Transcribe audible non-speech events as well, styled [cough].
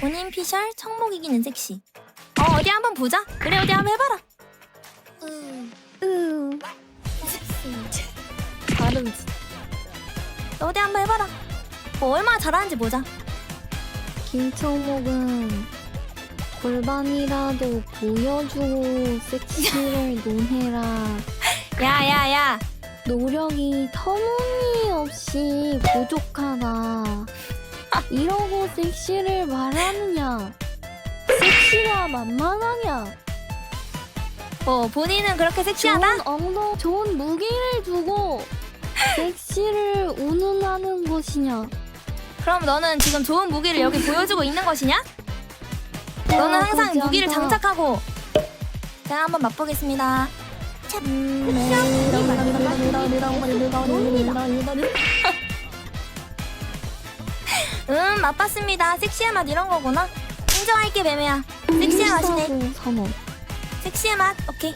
본인 피셜 청목 이기는 섹시. 어 어디 한번 보자. 그래 어디 한번 해봐라. 으 발음 너 어디 한번 해봐라. 뭐 얼마나 잘하는지 보자. 김청목은 골반이라도 보여주고 섹시를 [laughs] 논해라 야야야. 노력이 터무니없이 부족하다 섹시를 말하느냐 섹시가 만만하냐 뭐 본인은 그렇게 섹시하다? 좋은 엉덩 좋은 무기를 두고 섹시를 운운하는 것이냐 그럼 너는 지금 좋은 무기를 여기 보여주고 있는 것이냐? 너는 야, 항상 무기를. 장착하고. 제가 한번 맛보겠습니다. 음 맛봤습니다. 섹시의 맛 이런 거구나. 인정할게 매매야. 섹시의 맛이네. 섹시의 맛. 오케이.